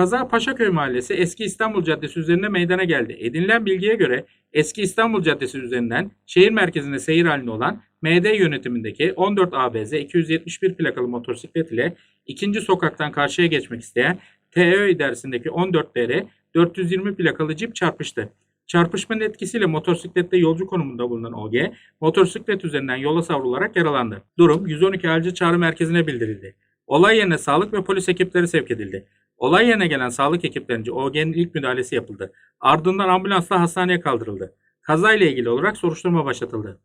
Kaza Paşaköy Mahallesi Eski İstanbul Caddesi üzerinde meydana geldi. Edinilen bilgiye göre Eski İstanbul Caddesi üzerinden şehir merkezine seyir halinde olan MD yönetimindeki 14 ABZ 271 plakalı motosiklet ile ikinci sokaktan karşıya geçmek isteyen TÖ idaresindeki 14 DR 420 plakalı cip çarpıştı. Çarpışmanın etkisiyle motosiklette yolcu konumunda bulunan OG, motosiklet üzerinden yola savrularak yaralandı. Durum 112 acil çağrı merkezine bildirildi. Olay yerine sağlık ve polis ekipleri sevk edildi. Olay yerine gelen sağlık ekiplerince OG'nin ilk müdahalesi yapıldı. Ardından ambulansla hastaneye kaldırıldı. Kazayla ilgili olarak soruşturma başlatıldı.